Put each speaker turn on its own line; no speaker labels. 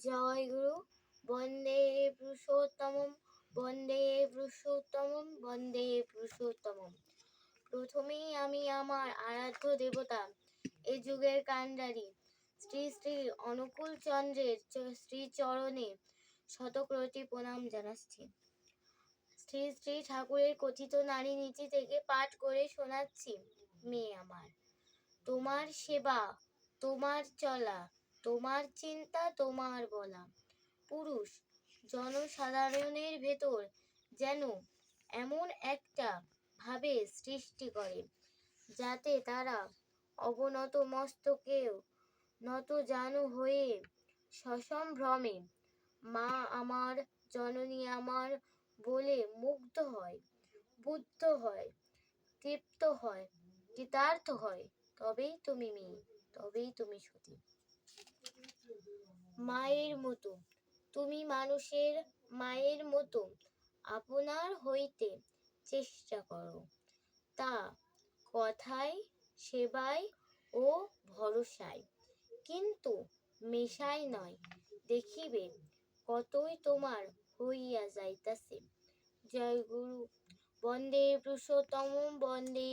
জয় গুরু বন্দে পুরুষোত্তমম বন্দে পুরুষোত্তমম বন্দে পুরুষোত্তমম। প্রথমেই আমি আমার আরাধ্য দেবতা, এ যুগের কাণ্ডারি শ্রী শ্রী অনুকূল চন্দ্রের শ্রীচরণে শতকোটি প্রণাম জানাচ্ছি। শ্রী শ্রী ঠাকুরের কথিত নারী নীতি থেকে পাঠ করে শোনাচ্ছি, মেয়ে আমার। তোমার সেবা, তোমার চলা তোমার চিন্তা তোমার বলা। পুরুষ, জনসাধারণের ভেতর যেন এমন একটা ভাবে সৃষ্টি করে, যাতে তারা অবনত মস্তকেও নত জানু হয়ে সসম্ভ্রমে মা আমার, জননী আমার বলে মুগ্ধ হয়, বুদ্ধ হয়, তৃপ্ত হয়, কৃতার্থ হয়, তবেই তুমি মেয়ে, তবেই তুমি সতী। মায়ের মতো। তুমি মানুষের মায়ের মতো। আপনার হইতে চেষ্টা করো। তা কথায়, সেবায় ও ভরসায়। কিন্তু মেশায় নয়। দেখিবে কতই তোমার হইয়া যাইতাছে। জয় গুরু বন্দে পুরুষোত্তম বন্দে